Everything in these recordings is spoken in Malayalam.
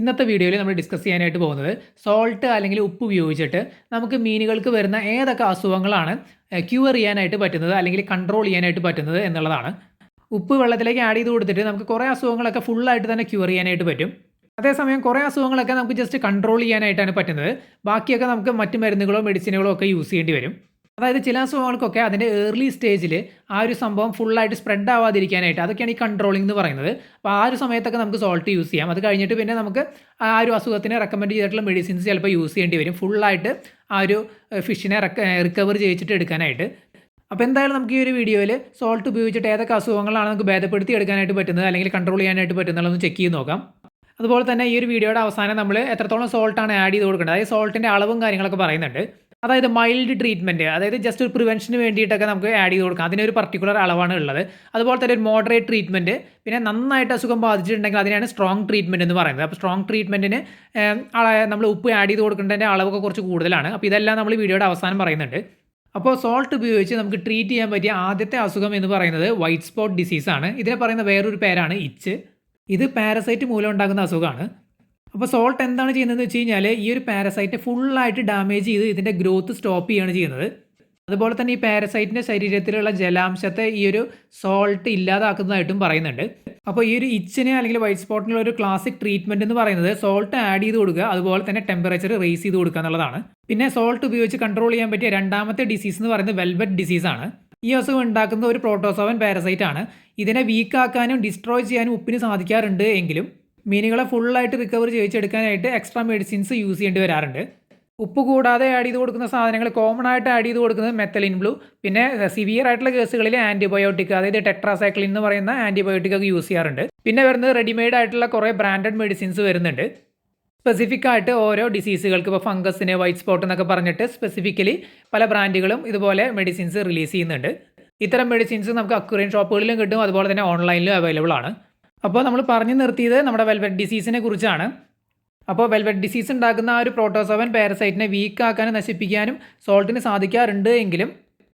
ഇന്നത്തെ വീഡിയോയിൽ നമ്മൾ ഡിസ്കസ് ചെയ്യാനായിട്ട് പോകുന്നത് സോൾട്ട് അല്ലെങ്കിൽ ഉപ്പ് ഉപയോഗിച്ചിട്ട് നമുക്ക് മീനുകൾക്ക് വരുന്ന ഏതൊക്കെ അസുഖങ്ങളാണ് ക്യൂർ ചെയ്യാനായിട്ട് പറ്റുന്നത് അല്ലെങ്കിൽ കൺട്രോൾ ചെയ്യാനായിട്ട് പറ്റുന്നത് എന്നുള്ളതാണ്. ഉപ്പ് വെള്ളത്തിലേക്ക് ആഡ് ചെയ്ത് കൊടുത്തിട്ട് നമുക്ക് കുറേ അസുഖങ്ങളൊക്കെ ഫുള്ളായിട്ട് തന്നെ ക്യൂർ ചെയ്യാനായിട്ട് പറ്റും. അതേസമയം കുറേ അസുഖങ്ങളൊക്കെ നമുക്ക് ജസ്റ്റ് കൺട്രോൾ ചെയ്യാനായിട്ടാണ് പറ്റുന്നത്. ബാക്കിയൊക്കെ നമുക്ക് മറ്റ് മരുന്നുകളോ മെഡിസിനുകളോ ഒക്കെ യൂസ് ചെയ്യേണ്ടി വരും. അതായത് ചില അസുഖങ്ങൾക്കൊക്കെ അതിന്റെ ഏർലി സ്റ്റേജിൽ ആ ഒരു സംഭവം ഫുള്ളായിട്ട് സ്പ്രെഡ് ആവാതിരിക്കാനായിട്ട് അതൊക്കെയാണ് ഈ കൺട്രോളിംഗ് എന്ന് പറയുന്നത്. അപ്പോൾ ആ ഒരു സമയത്തൊക്കെ നമുക്ക് സോൾട്ട് യൂസ് ചെയ്യാം. അത് കഴിഞ്ഞിട്ട് പിന്നെ നമുക്ക് ആ ഒരു അസുഖത്തിന് റെക്കമെൻഡ് ചെയ്തിട്ടുള്ള മെഡിസിൻസ് ചിലപ്പോൾ യൂസ് ചെയ്യേണ്ടി വരും. ഫുള്ളായിട്ട് ആ ഒരു ഫിഷിനെ റിക്കവർ ചെയ്യിച്ചിട്ട് എടുക്കാനായിട്ട്. അപ്പോൾ എന്തായാലും നമുക്ക് ഈ ഒരു വീഡിയോയിൽ സോൾട്ട് ഉപയോഗിച്ചിട്ട് ഏതൊക്കെ അസുഖങ്ങളാണ് നമുക്ക് ഭേദപ്പെടുത്തി എടുക്കാനായിട്ട് പറ്റുന്നത് അല്ലെങ്കിൽ കൺട്രോൾ ചെയ്യാനായിട്ട് പറ്റുന്നതെന്ന് ചെക്ക് ചെയ്ത് നോക്കാം. അതുപോലെ തന്നെ ഈ ഒരു വീഡിയോയുടെ അവസാനം നമ്മൾ എത്രത്തോളം സോൾട്ടാണ് ആഡ് ചെയ്ത് കൊടുക്കേണ്ടത്. അതായത് സോൾട്ടിന്റെ അളവും കാര്യങ്ങളൊക്കെ പറയുന്നുണ്ട്. അതായത് മൈൽഡ് ട്രീറ്റ്മെന്റ് അതായത് ജസ്റ്റ് ഒരു പ്രിവെൻഷന് വേണ്ടിയിട്ടൊക്കെ നമുക്ക് ആഡ് ചെയ്ത് കൊടുക്കാം. അതിനൊരു പർട്ടിക്കുലർ അളവാണ് ഉള്ളത്. അതുപോലെ തന്നെ ഒരു മോഡറേറ്റ് ട്രീറ്റ്മെന്റ് പിന്നെ നന്നായിട്ട് അസുഖം ബാധിച്ചിട്ടുണ്ടെങ്കിൽ അതിനാണ് സ്ട്രോങ് ട്രീറ്റ്മെന്റ് എന്ന് പറയുന്നത്. അപ്പോൾ സ്ട്രോങ് ട്രീറ്റ്മെന്റിന് നമ്മൾ ഉപ്പ് ആഡ് ചെയ്ത് കൊടുക്കേണ്ടതിന്റെ അളവൊക്കെ കുറച്ച് കൂടുതലാണ്. അപ്പോൾ ഇതെല്ലാം നമ്മൾ വീഡിയോയുടെ അവസാനം പറയുന്നുണ്ട്. അപ്പോൾ സോൾട്ട് ഉപയോഗിച്ച് നമുക്ക് ട്രീറ്റ് ചെയ്യാൻ പറ്റിയ ആദ്യത്തെ അസുഖം എന്ന് പറയുന്നത് വൈറ്റ് സ്പോട്ട് ഡിസീസാണ് ഇതിനെ പറയുന്ന വേറൊരു പേരാണ് ഇച്ച് ഇത് പാരസൈറ്റ് മൂലം ഉണ്ടാകുന്ന അസുഖമാണ്. അപ്പോൾ സോൾട്ട് എന്താണ് ചെയ്യുന്നതെന്ന് വെച്ച് കഴിഞ്ഞാൽ ഈ ഒരു പാരസൈറ്റ് ഫുള്ളായിട്ട് ഡാമേജ് ചെയ്ത് ഇതിന്റെ ഗ്രോത്ത് സ്റ്റോപ്പ് ചെയ്യുകയാണ് ചെയ്യുന്നത്. അതുപോലെ തന്നെ ഈ പാരസൈറ്റിന്റെ ശരീരത്തിലുള്ള ജലാംശത്തെ ഈ ഒരു സോൾട്ട് ഇല്ലാതാക്കുന്നതായിട്ടും പറയുന്നുണ്ട്. അപ്പോൾ ഈ ഒരു ഇച്ചിനെ അല്ലെങ്കിൽ വൈറ്റ് സ്പോട്ടിനുള്ള ഒരു ക്ലാസിക് ട്രീറ്റ്മെന്റ് എന്ന് പറയുന്നത് സോൾട്ട് ആഡ് ചെയ്ത് കൊടുക്കുക അതുപോലെ തന്നെ ടെമ്പറേച്ചർ റേസ് ചെയ്ത് കൊടുക്കുക എന്നുള്ളതാണ്. പിന്നെ സോൾട്ട് ഉപയോഗിച്ച് കൺട്രോൾ ചെയ്യാൻ പറ്റിയ രണ്ടാമത്തെ ഡിസീസ് എന്ന് പറയുന്നത് വെൽവെറ്റ് ഡിസീസാണ് ഈ അസുഖം ഉണ്ടാക്കുന്ന ഒരു പ്രോട്ടോസോവൻ പാരസൈറ്റ് ആണ്. ഇതിനെ വീക്കാക്കാനും ഡിസ്ട്രോയ് ചെയ്യാനും ഉപ്പിന് സാധിക്കാറുണ്ട് എങ്കിലും മീനുകളെ ഫുള്ളായിട്ട് റിക്കവർ ചെയ്യിച്ചെടുക്കാനായിട്ട് എക്സ്ട്രാ മെഡിസിൻസ് യൂസ് ചെയ്യേണ്ടി വരാറുണ്ട്. ഉപ്പ് കൂടാതെ ആഡ് ചെയ്ത് കൊടുക്കുന്ന സാധനങ്ങൾ കോമൺ ആയിട്ട് ആഡ് ചെയ്ത് കൊടുക്കുന്നത് മെത്തലിൻ ബ്ലൂ പിന്നെ സിവിയർ ആയിട്ടുള്ള കേസുകളിൽ ആന്റിബയോട്ടിക് അതായത് ടെട്രാസൈക്ലിൻ എന്ന് പറയുന്ന ആന്റിബയോട്ടിക് ഒക്കെ യൂസ് ചെയ്യാറുണ്ട്. പിന്നെ വരുന്നത് റെഡിമെയ്ഡ് ആയിട്ടുള്ള കുറേ ബ്രാൻഡഡ് മെഡിസിൻസ് വരുന്നുണ്ട്. സ്പെസിഫിക് ആയിട്ട് ഓരോ ഡിസീസുകൾക്ക് ഇപ്പോൾ ഫംഗസിന് വൈറ്റ് സ്പോട്ട് എന്നൊക്കെ പറഞ്ഞിട്ട് സ്പെസിഫിക്കലി പല ബ്രാൻഡുകളും ഇതുപോലെ മെഡിസിൻസ് റിലീസ് ചെയ്യുന്നുണ്ട്. ഇത്തരം മെഡിസിൻസ് നമുക്ക് അക്വറിയൻ ഷോപ്പുകളിലും കിട്ടും അതുപോലെ തന്നെ ഓൺലൈനിലും അവൈലബിൾ ആണ്. അപ്പോൾ നമ്മൾ പറഞ്ഞു നിർത്തിയത് നമ്മുടെ വെൽവെറ്റ് ഡിസീസിനെ കുറിച്ചാണ്. അപ്പോൾ വെൽവെറ്റ് ഡിസീസ് ഉണ്ടാക്കുന്ന ആ ഒരു പ്രോട്ടോസോവൻ പാരസൈറ്റിനെ വീക്ക് ആക്കാനും നശിപ്പിക്കാനും സോൾട്ടിന് സാധിക്കാറുണ്ട് എങ്കിലും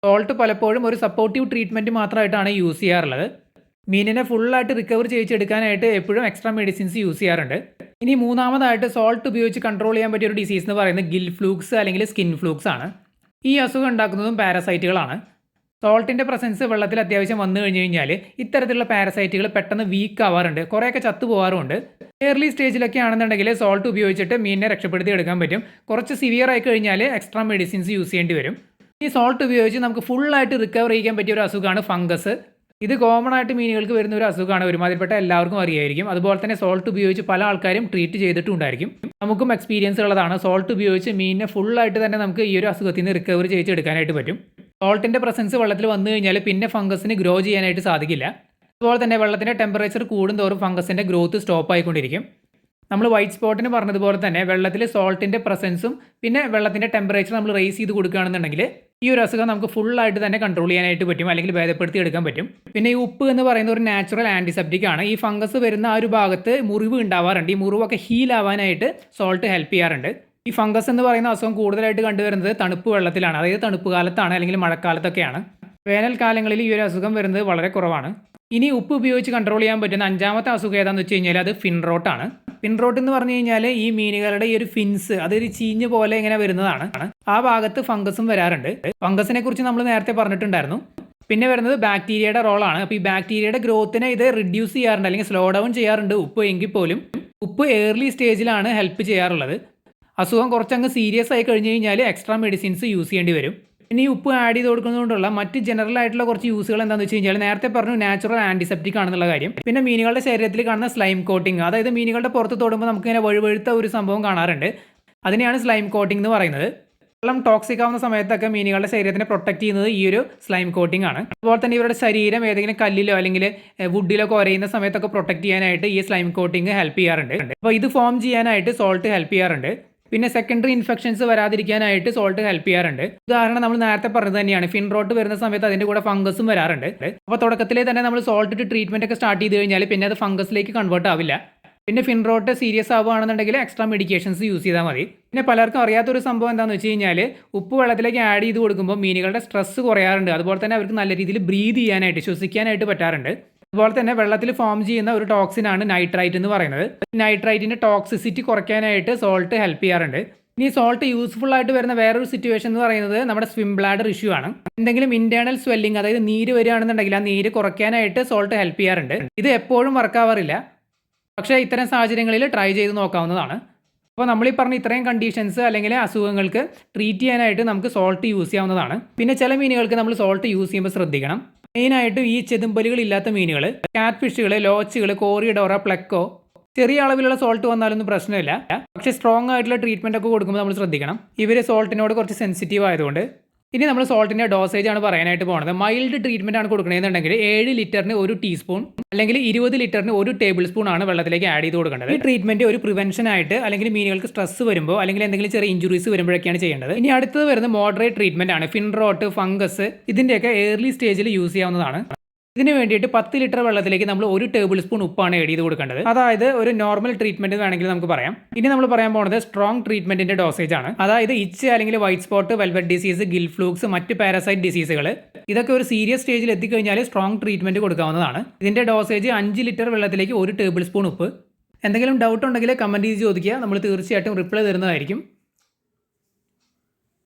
സോൾട്ട് പലപ്പോഴും ഒരു സപ്പോർട്ടീവ് ട്രീറ്റ്മെന്റ് മാത്രമായിട്ടാണ് യൂസ് ചെയ്യാറുള്ളത്. മീനിനെ ഫുള്ളായിട്ട് റിക്കവർ ചെയ്യിച്ചെടുക്കാനായിട്ട് എപ്പോഴും എക്സ്ട്രാ മെഡിസിൻസ് യൂസ് ചെയ്യാറുണ്ട്. ഇനി മൂന്നാമതായിട്ട് സോൾട്ട് ഉപയോഗിച്ച് കൺട്രോൾ ചെയ്യാൻ പറ്റിയ ഒരു ഡിസീസ് എന്ന് പറയുന്നത് ഗിൽ ഫ്ലൂക്സ് അല്ലെങ്കിൽ സ്കിൻ ഫ്ലൂക്സ് ആണ്. ഈ അസുഖം ഉണ്ടാക്കുന്നതും പാരസൈറ്റുകളാണ് സോൾട്ടിന്റെ പ്രസൻസ് വെള്ളത്തിൽ അത്യാവശ്യം വന്നു കഴിഞ്ഞ് കഴിഞ്ഞാൽ ഇത്തരത്തിലുള്ള പാരസൈറ്റുകൾ പെട്ടെന്ന് വീക്ക് ആവാറുണ്ട്. കുറേയൊക്കെ ചത്തു പോകാറുണ്ട് എയർലി സ്റ്റേജിലൊക്കെ ആണെന്നുണ്ടെങ്കിൽ സോൾട്ട് ഉപയോഗിച്ചിട്ട് മീനിനെ രക്ഷപ്പെടുത്തി എടുക്കാൻ പറ്റും. കുറച്ച് സിവിയർ ആയി കഴിഞ്ഞാൽ എക്സ്ട്രാ മെഡിസിൻസ് യൂസ് ചെയ്യേണ്ടി വരും. ഈ സോൾട്ട് ഉപയോഗിച്ച് നമുക്ക് ഫുള്ളായിട്ട് റിക്കവർ ചെയ്യാൻ പറ്റിയ ഒരു അസുഖമാണ് ഫംഗസ് ഇത് കോമൺ ആയിട്ട് മീനുകൾക്ക് വരുന്ന ഒരു അസുഖമാണ്. ഒരുമാതിരിപ്പെട്ട എല്ലാവർക്കും അറിയായിരിക്കും. അതുപോലെ തന്നെ സോൾട്ട് ഉപയോഗിച്ച് പല ആൾക്കാരും ട്രീറ്റ് ചെയ്തിട്ടുണ്ടായിരിക്കും. നമുക്കും എക്സ്പീരിയൻസ് ഉള്ളതാണ്. സോൾട്ട് ഉപയോഗിച്ച് മീനിനെ ഫുള്ളായിട്ട് തന്നെ നമുക്ക് ഈ ഒരു അസുഖത്തിൽ നിന്ന് റിക്കവർ ചെയ്തെടുക്കാനായിട്ട് പറ്റും. സോൾട്ടിന്റെ പ്രസൻസ് വെള്ളത്തിൽ വന്നു കഴിഞ്ഞാൽ പിന്നെ ഫംഗസിന് ഗ്രോ ചെയ്യാനായിട്ട് സാധിക്കില്ല. അതുപോലെ തന്നെ വെള്ളത്തിന്റെ ടെമ്പറേച്ചർ കൂടുന്തോറും ഫംഗസിന്റെ ഗ്രോത്ത് സ്റ്റോപ്പ് ആയിക്കൊണ്ടിരിക്കും. നമ്മൾ വൈറ്റ് സ്പോട്ടിന് പറഞ്ഞതുപോലെ തന്നെ വെള്ളത്തിൽ സോൾട്ടിന്റെ പ്രസൻസും പിന്നെ വെള്ളത്തിന്റെ ടെമ്പറേച്ചർ നമ്മൾ റേസ് ചെയ്ത് കൊടുക്കുകയാണെന്നുണ്ടെങ്കിൽ ഈ ഒരു അസുഖം നമുക്ക് ഫുള്ളായിട്ട് തന്നെ കൺട്രോൾ ചെയ്യാനായിട്ട് പറ്റും അല്ലെങ്കിൽ ഭേദപ്പെടുത്തി എടുക്കാൻ പറ്റും. പിന്നെ ഈ ഉപ്പ് എന്ന് പറയുന്ന ഒരു നാച്ചുറൽ ആന്റിസെപ്റ്റിക് ആണ്. ഈ ഫംഗസ് വരുന്ന ആ ഒരു ഭാഗത്ത് മുറിവ് ഉണ്ടാവാറുണ്ട്. ഈ മുറിവൊക്കെ ഹീൽ ആവാനായിട്ട് സോൾട്ട് ഹെൽപ്പ് ചെയ്യാറുണ്ട്. ഈ ഫംഗസ് എന്ന് പറയുന്ന അസുഖം കൂടുതലായിട്ട് കണ്ടുവരുന്നത് തണുപ്പ് വെള്ളത്തിലാണ്. അതായത് തണുപ്പ് കാലത്താണ് അല്ലെങ്കിൽ മഴക്കാലത്തൊക്കെയാണ്. വേനൽക്കാലങ്ങളിൽ ഈ ഒരു അസുഖം വരുന്നത് വളരെ കുറവാണ്. ഇനി ഉപ്പ് ഉപയോഗിച്ച് കൺട്രോൾ ചെയ്യാൻ പറ്റുന്ന അഞ്ചാമത്തെ അസുഖം ഏതാണെന്ന് വെച്ച് കഴിഞ്ഞാൽ അത് ഫിൻറോട്ടാണ് ഫിൻറോട്ട് എന്ന് പറഞ്ഞു കഴിഞ്ഞാൽ ഈ മീനുകളുടെ ഈ ഒരു ഫിൻസ് അതൊരു ചീഞ്ഞ് പോലെ ഇങ്ങനെ വരുന്നതാണ്. ആ ഭാഗത്ത് ഫംഗസും വരാറുണ്ട്. ഫംഗസിനെ കുറിച്ച് നമ്മൾ നേരത്തെ പറഞ്ഞിട്ടുണ്ടായിരുന്നു. പിന്നെ വരുന്നത് ബാക്ടീരിയയുടെ റോളാണ് അപ്പോൾ ഈ ബാക്ടീരിയയുടെ ഗ്രോത്തിനെ ഇത് റിഡ്യൂസ് ചെയ്യാറുണ്ട്. അല്ലെങ്കിൽ സ്ലോ ഡൗൺ ചെയ്യാറുണ്ട് ഉപ്പ് എങ്കിൽ പോലും. ഉപ്പ് ഏർലി സ്റ്റേജിലാണ് ഹെൽപ്പ് ചെയ്യാറുള്ളത്. അസുഖം കുറച്ചങ്ങ് സീരിയസ് ആയി കഴിഞ്ഞ് കഴിഞ്ഞാൽ എക്സ്ട്രാ മെഡിസിൻസ് യൂസ് ചെയ്യേണ്ടി വരും. ഇനി ഉപ്പ് ആഡ് ചെയ്ത് കൊടുക്കുന്നതുകൊണ്ടുള്ള മറ്റ് ജനറൽ ആയിട്ടുള്ള കുറച്ച് യൂസുകൾ എന്താണെന്ന് വെച്ച് കഴിഞ്ഞാൽ നേരത്തെ പറഞ്ഞു നാച്ചുറൽ ആന്റിസെപ്റ്റിക് ആണെന്നുള്ള കാര്യം. പിന്നെ മീനുകളുടെ ശരീരത്തിൽ കാണുന്ന സ്ലൈം കോട്ടിങ് അതായത് മീനുകളുടെ പുറത്ത് തൊടുമ്പോൾ നമുക്ക് ഇങ്ങനെ വഴുവഴുത്ത ഒരു സംഭവം കാണാറുണ്ട്. അതിനെയാണ് സ്ലൈം കോട്ടിംഗ് എന്ന് പറയുന്നത്. വെള്ളം ടോക്സിക് ആവുന്ന സമയത്തൊക്കെ മീനുകളുടെ ശരീരത്തിനെ പ്രൊട്ടക്ട് ചെയ്യുന്നത് ഈ ഒരു സ്ലൈം കോട്ടിംഗ് ആണ്. അതുപോലെ തന്നെ ഇവരുടെ ശരീരം ഏതെങ്കിലും കല്ലിലോ അല്ലെങ്കിൽ വുഡിലോ കുറയുന്ന സമയത്തൊക്കെ പ്രൊട്ടക്ട് ചെയ്യാനായിട്ട് ഈ സ്ലൈം കോട്ടിംഗ് ഹെൽപ്പ് ചെയ്യാറുണ്ട്. അപ്പോൾ ഇത് ഫോം ചെയ്യാനായിട്ട് സോൾട്ട് ഹെൽപ്പ് ചെയ്യാറുണ്ട്. പിന്നെ സെക്കൻഡറി ഇൻഫെക്ഷൻസ് വരാതിരിക്കാനായിട്ട് സോൾട്ട് ഹെൽപ്പ് ചെയ്യാറുണ്ട്. ഉദാഹരണം നമ്മൾ നേരത്തെ പറഞ്ഞത് തന്നെയാണ് ഫിൻറോട്ട് വരുന്ന സമയത്ത് അതിന്റെ കൂടെ ഫംഗസും വരാറുണ്ട്. അപ്പോൾ തുടക്കത്തിലേ തന്നെ നമ്മൾ സോൾട്ട് ഇട്ട് ട്രീറ്റ്മെന്റ് ഒക്കെ സ്റ്റാർട്ട് ചെയ്ത് കഴിഞ്ഞാൽ പിന്നെ അത് ഫംഗസിലേക്ക് കൺവേർട്ട് ആവില്ല. പിന്നെ ഫിൻറോട്ട് സീരിയസ് ആവുകയാണെന്നുണ്ടെങ്കിൽ എക്സ്ട്രാ മെഡിക്കേഷൻസ് യൂസ് ചെയ്താൽ മതി. പിന്നെ പലർക്കും അറിയാത്തൊരു സംഭവം എന്താണെന്ന് വെച്ച് കഴിഞ്ഞാൽ ഉപ്പ് വെള്ളത്തിലേക്ക് ആഡ് ചെയ്ത് കൊടുക്കുമ്പോൾ മീനുകളുടെ സ്ട്രെസ് കുറയാറുണ്ട്. അതുപോലെ തന്നെ അവർക്ക് നല്ല രീതിയിൽ ബ്രീത് ചെയ്യാനായിട്ട് ശ്വസിക്കാനായിട്ട് പറ്റാറുണ്ട്. അതുപോലെ തന്നെ വെള്ളത്തിൽ ഫോം ചെയ്യുന്ന ഒരു ടോക്സിനാണ് നൈട്രൈറ്റ് എന്ന് പറയുന്നത്. നൈട്രൈറ്റിന്റെ ടോക്സിസിറ്റി കുറയ്ക്കാനായിട്ട് സോൾട്ട് ഹെൽപ്പ് ചെയ്യാറുണ്ട്. ഇനി സോൾട്ട് യൂസ്ഫുൾ ആയിട്ട് വരുന്ന വേറൊരു സിറ്റുവേഷൻ എന്ന് പറയുന്നത് നമ്മുടെ സ്വിം ബ്ലാഡർ ഇഷ്യൂ ആണ്. എന്തെങ്കിലും ഇന്റേണൽ സ്വെല്ലിംഗ് അതായത് നീര് വരികയാണെന്നുണ്ടെങ്കിൽ ആ നീര് കുറയ്ക്കാനായിട്ട് സോൾട്ട് ഹെൽപ്പ് ചെയ്യാറുണ്ട്. ഇത് എപ്പോഴും വർക്ക് ആവാറില്ല. പക്ഷേ ഇത്തരം സാഹചര്യങ്ങളിൽ ട്രൈ ചെയ്ത് നോക്കാവുന്നതാണ്. അപ്പോൾ നമ്മൾ ഈ പറഞ്ഞ ഇത്രയും കണ്ടീഷൻസ് അല്ലെങ്കിൽ അസുഖങ്ങൾക്ക് ട്രീറ്റ് ചെയ്യാനായിട്ട് നമുക്ക് സോൾട്ട് യൂസ് ചെയ്യാവുന്നതാണ്. പിന്നെ ചില മീനുകൾക്ക് നമ്മൾ സോൾട്ട് യൂസ് ചെയ്യുമ്പോൾ ശ്രദ്ധിക്കണം. മെയിനായിട്ടും ഈ ചെതുമ്പലുകൾ ഇല്ലാത്ത മീനുകൾ കാറ്റ് ഫിഷുകൾ ലോച്ചുകൾ കോറിഡോറ പ്ലക്കോ ചെറിയ അളവിലുള്ള സോൾട്ട് വന്നാലൊന്നും പ്രശ്നമില്ല. പക്ഷേ സ്ട്രോങ് ആയിട്ടുള്ള ട്രീറ്റ്മെന്റ് ഒക്കെ കൊടുക്കുമ്പോൾ നമ്മൾ ശ്രദ്ധിക്കണം. ഇവർ സോൾട്ടിനോട് കുറച്ച് സെൻസിറ്റീവ് ആയതുകൊണ്ട് ഇനി നമ്മൾ സോൾട്ടിന്റെ ഡോസേജ് ആണ് പറയാനായിട്ട് പോകുന്നത് മൈൽഡ് ട്രീറ്റ്മെന്റ് ആണ് കൊടുക്കണമെന്നുണ്ടെങ്കിൽ ഏഴ് ലിറ്ററിന് ഒരു ടീസ്പൂൺ അല്ലെങ്കിൽ ഇരുപത് ലിറ്ററിന് ഒരു ടേബിൾ സ്പൂൺ ആണ് വെള്ളത്തിലേക്ക് ആഡ് ചെയ്ത് കൊടുക്കേണ്ടത്. ഈ ട്രീറ്റ്മെന്റ് ഒരു പ്രിവെൻഷൻ ആയിട്ട് അല്ലെങ്കിൽ മീനുകൾക്ക് സ്ട്രെസ് വരുമ്പോൾ അല്ലെങ്കിൽ എന്തെങ്കിലും ചെറിയ ഇഞ്ചുറീസ് വരുമ്പോഴൊക്കെയാണ് ചെയ്യേണ്ടത്. ഇനി അടുത്തത് വരുന്നത് മോഡറേറ്റ് ട്രീറ്റ്മെന്റ് ആണ്. ഫിൻറോട്ട് ഫംഗസ് ഇതിന്റെയൊക്കെ ഏർലി സ്റ്റേജിൽ യൂസ് ചെയ്യാവുന്നതാണ്. ഇതിന് വേണ്ടിയിട്ട് പത്ത് ലിറ്റർ വെള്ളത്തിലേക്ക് നമ്മൾ ഒരു ടേബിൾ സ്പൂൺ ഉപ്പാണ് ആഡ് ചെയ്ത് കൊടുക്കേണ്ടത്. അതായത് ഒരു നോർമൽ ട്രീറ്റ്മെന്റ് വേണമെങ്കിൽ നമുക്ക് പറയാം. ഇനി നമ്മൾ പറയാൻ പോകുന്നത് സ്ട്രോങ് ട്രീറ്റ്മെന്റിന്റെ ഡോസേജ് ആണ്. അതായത് ഇച്ച് അല്ലെങ്കിൽ white spot velvet disease gill flukes മറ്റ് പാരസൈറ്റ് ഡിസീസുകൾ ഇതൊക്കെ ഒരു സീരിയസ് സ്റ്റേജിൽ എത്തിക്കഴിഞ്ഞാൽ സ്ട്രോങ് ട്രീറ്റ്മെന്റ് കൊടുക്കാവുന്നതാണ്. ഇതിന്റെ ഡോസേജ് അഞ്ച് ലിറ്റർ വെള്ളത്തിലേക്ക് ഒരു ടേബിൾ സ്പൂൺ ഉപ്പ്. എന്തെങ്കിലും ഡൗട്ട് ഉണ്ടെങ്കിൽ കമന്റ് ചെയ്ത് ചോദിക്കുക. നമ്മൾ തീർച്ചയായിട്ടും റിപ്ലൈ തരുന്നതായിരിക്കും.